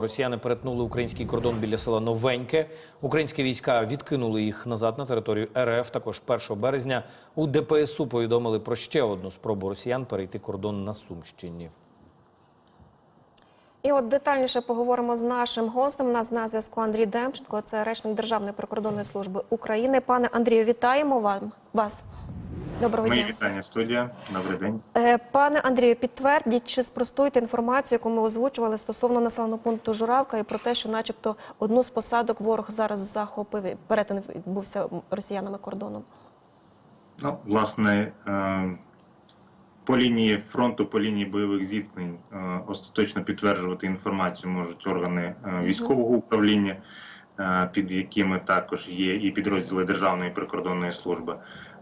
Росіяни перетнули український кордон біля села Новеньке. Українські війська відкинули їх назад на територію РФ. Також 1 березня у ДПСУ повідомили про ще одну спробу росіян перейти кордон на Сумщині. І от детальніше поговоримо з нашим гостем. У нас на зв'язку Андрій Демченко, це речник Державної прикордонної служби України. Пане Андрію, вітаємо вам вас. Доброго Мої дня. вітання студія. Добрий день. Е, Пане Андрію, підтвердіть чи спростуйте інформацію, яку ми озвучували стосовно населеного пункту Журавка і про те, що, начебто, одну з посадок ворог зараз захопив. і Перетин відбувся росіянами кордоном. Ну, власне, е, по лінії фронту, по лінії бойових зіткнень е, остаточно підтверджувати інформацію можуть органи військового управління, під якими також є і підрозділи Державної прикордонної служби.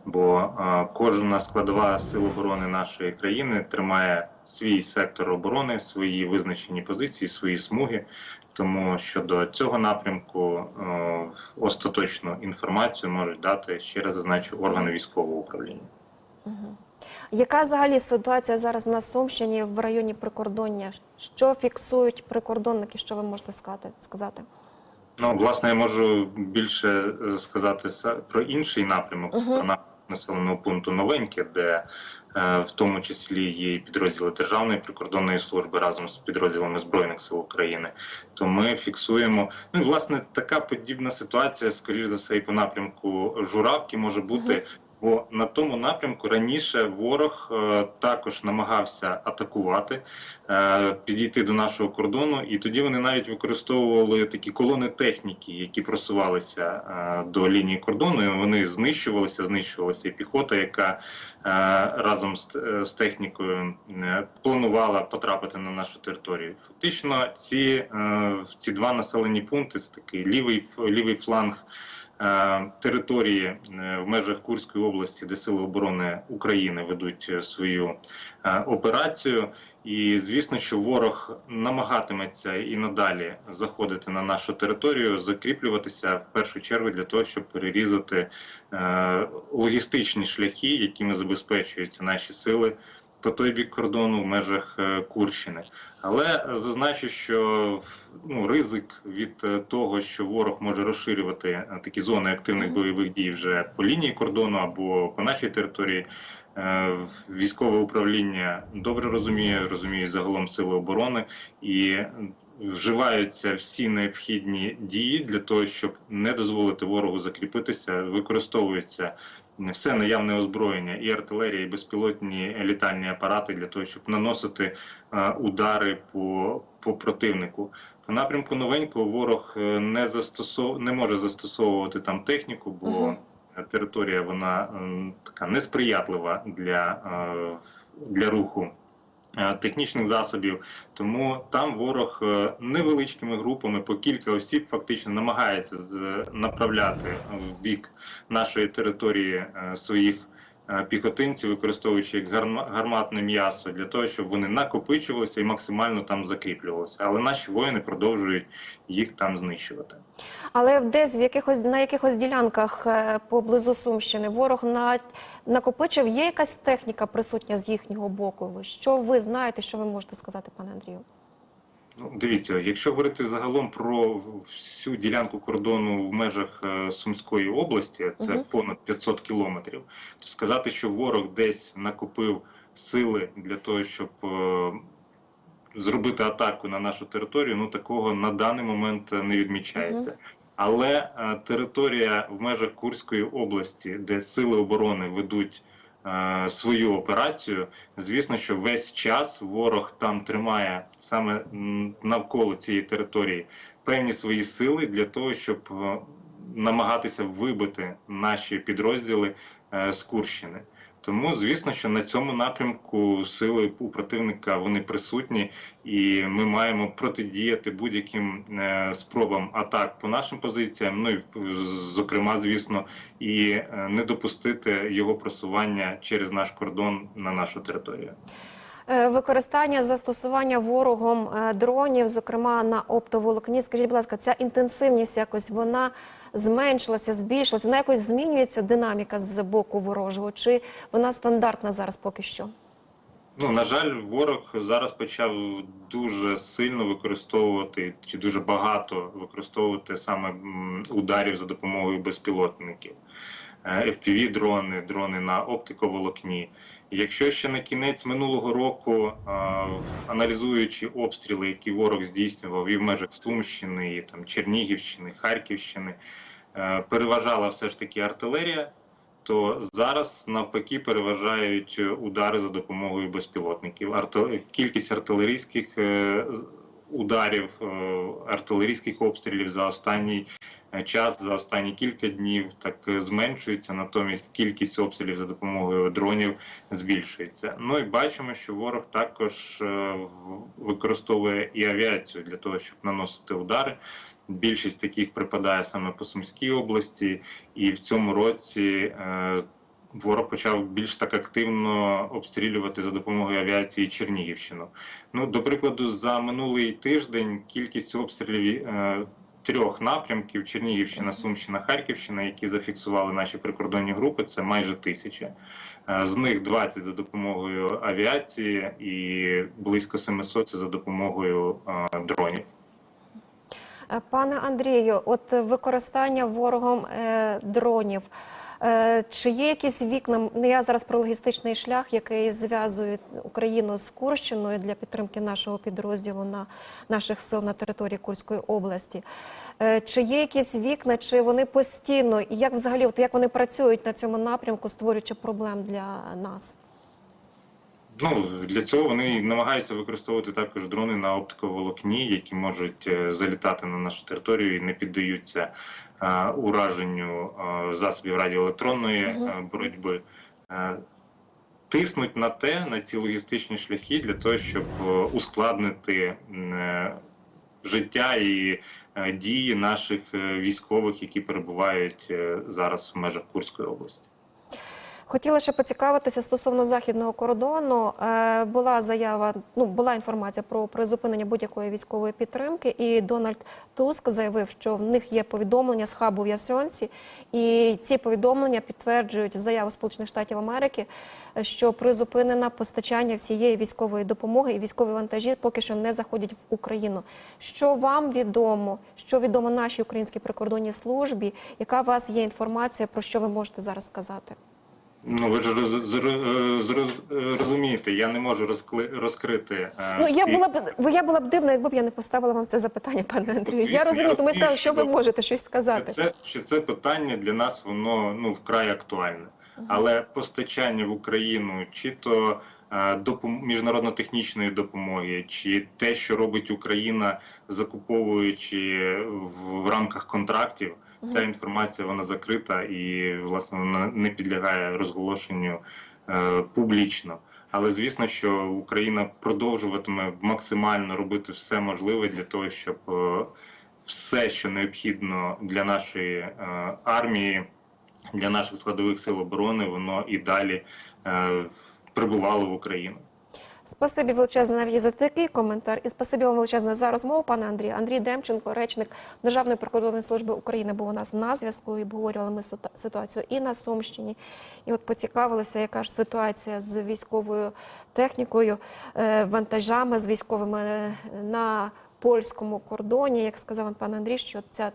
Бо е, кожна складова сил оборони нашої країни тримає свій сектор оборони, свої визначені позиції, свої смуги. Тому щодо цього напрямку е, остаточну інформацію можуть дати ще раз зазначу органи військового управління. Яка взагалі ситуація зараз на Сумщині в районі прикордоння? Що фіксують прикордонники? Що ви можете сказати? Ну, власне, я можу більше е, сказати про інший напрямок, це про напрямок населеного пункту Новеньке, де е, в тому числі є і підрозділи Державної прикордонної служби разом з підрозділами Збройних сил України. То ми фіксуємо. Ну і власне така подібна ситуація, скоріш за все, і по напрямку Журавки може бути. Бо на тому напрямку раніше ворог е, також намагався атакувати, е, підійти до нашого кордону, і тоді вони навіть використовували такі колони техніки, які просувалися е, до лінії кордону. і Вони знищувалися, знищувалася і піхота, яка разом з, технікою е, планувала потрапити на нашу територію. Фактично, ці, ці два населені пункти це такий лівий лівий фланг території е, в межах Курської області, де Сили оборони України ведуть е, свою е, операцію. І звісно, що ворог намагатиметься і надалі заходити на нашу територію, закріплюватися в першу чергу для того, щоб перерізати е, логістичні шляхи, якими забезпечуються наші сили по той бік кордону в межах е, Курщини. Але зазначу, що ну, ризик від е, того, що ворог може розширювати е, такі зони активних бойових дій вже по лінії кордону або по нашій території. Військове управління добре розуміє, розуміє загалом сили оборони і вживаються всі необхідні дії для того, щоб не дозволити ворогу закріпитися, використовується все наявне озброєння, і артилерія, і безпілотні літальні апарати для того, щоб наносити е, удари по, по противнику. По напрямку новенького ворог е, не застосов... не може застосовувати там техніку, бо Мгм. територія вона така несприятлива для, е, для руху. Е, Технічних засобів, тому там ворог е, невеличкими групами по кілька осіб фактично намагається направляти в бік нашої території е, своїх е, піхотинців, використовуючи як гарма- гарматне м'ясо для того, щоб вони накопичувалися і максимально там закріплювалися. Але наші воїни продовжують їх там знищувати. Але десь в якихось на якихось ділянках е, поблизу Сумщини ворог на, накопичив. Є якась техніка присутня з їхнього боку? Що ви знаєте, що ви можете сказати, пане Андрію? Ну, дивіться, якщо говорити загалом про всю ділянку кордону в межах е, Сумської області, це Мгм. понад 500 кілометрів, то сказати, що ворог десь накопив сили для того, щоб е, зробити атаку на нашу територію, ну такого на даний момент не відмічається. Але е, територія в межах Курської області, де сили оборони ведуть свою операцію, звісно, що весь час ворог там тримає саме навколо цієї території певні свої сили для того, щоб е, намагатися вибити наші підрозділи е, з Курщини. Тому, звісно, що на цьому напрямку сили у противника вони присутні, і ми маємо протидіяти будь-яким е, спробам атак по нашим позиціям. Ну і зокрема, звісно, і е, не допустити його просування через наш кордон на нашу територію. Е, Використання застосування ворогом е, дронів, зокрема на оптоволокні. Скажіть, будь ласка, ця інтенсивність якось вона зменшилася, збільшилася? Вона якось змінюється динаміка з боку ворожого? Чи вона стандартна зараз поки що? Ну, на жаль, ворог зараз почав дуже сильно використовувати чи дуже багато використовувати саме ударів за допомогою безпілотників. fpv дрони, дрони на оптиковолокні. Якщо ще на кінець минулого року, е, аналізуючи обстріли, які ворог здійснював і в межах Сумщини, і там Чернігівщини, Харківщини, е, переважала все ж таки артилерія, то зараз навпаки переважають удари за допомогою безпілотників. Кількість артилерійських е, ударів, е, артилерійських обстрілів за останній е, час, за останні кілька днів так е, зменшується. Натомість кількість обстрілів за допомогою дронів збільшується. Ну і бачимо, що ворог також використовує і авіацію для того, щоб наносити удари. Більшість таких припадає саме по Сумській області, і в цьому році ворог почав більш так активно обстрілювати за допомогою авіації Чернігівщину. Ну, до прикладу, за минулий тиждень кількість обстрілів е, трьох напрямків Чернігівщина, Сумщина, Харківщина, які зафіксували наші прикордонні групи, це майже тисяча. Е, З них 20 за допомогою авіації і близько 700 це за допомогою е, дронів. Е, Пане Андрію, от використання ворогом е, дронів. Е, чи є якісь вікна? Ну, я зараз про логістичний шлях, який зв'язує Україну з Курщиною для підтримки нашого підрозділу на наших сил на території Курської області. Е, чи є якісь вікна, чи вони постійно, і як взагалі, от як вони працюють на цьому напрямку, створюючи проблем для нас? Ну для цього вони намагаються використовувати також дрони на оптиковолокні, які можуть е, залітати на нашу територію і не піддаються ураженню е, засобів радіоелектронної е, боротьби. Е, Тиснуть на те, на ці логістичні шляхи для того, щоб е, ускладнити е, життя і е, дії наших е, військових, які перебувають е, зараз в межах Курської області. Хотіла ще поцікавитися стосовно західного кордону. Е, була заява, ну була інформація про призупинення будь-якої військової підтримки, і Дональд Туск заявив, що в них є повідомлення з хабу в Ясьонці, і ці повідомлення підтверджують заяву Сполучених Штатів Америки, що призупинено постачання всієї військової допомоги і військові вантажі поки що не заходять в Україну. Що вам відомо? Що відомо нашій українській прикордонній службі? Яка у вас є інформація про що ви можете зараз сказати? Ну ви ж роз, зроз- е, розумієте, я не можу розкли, розкрити. е, Ну я всі- була б бо я була б дивна, якби б я не поставила вам це запитання, пане Андрію. Я розумію, тому я сказала, що ви можете щось сказати. Це що це питання для нас воно ну вкрай актуальне, але постачання в Україну чи то е, допом- міжнародно-технічної допомоги, чи те, що робить Україна, закуповуючи в, в рамках контрактів, ця інформація вона закрита і власне вона не підлягає розголошенню е, публічно. Але звісно, що Україна продовжуватиме максимально робити все можливе для того, щоб е, все, що необхідно для нашої е, армії, для наших складових сил оборони, воно і далі е, прибувало в Україну. Спасибі величезне навіть за такий коментар, і спасибі вам величезне за розмову, пане Андрію. Андрій Демченко, речник Державної прикордонної служби України, був у нас на зв'язку і обговорювали ми ситуацію і на Сумщині. І от поцікавилися, яка ж ситуація з військовою технікою, е, вантажами з військовими е, на польському кордоні. Як сказав пан Андрій, що ця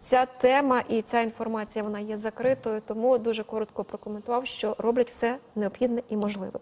Ця тема і ця інформація вона є закритою, тому дуже коротко прокоментував, що роблять все необхідне і можливе.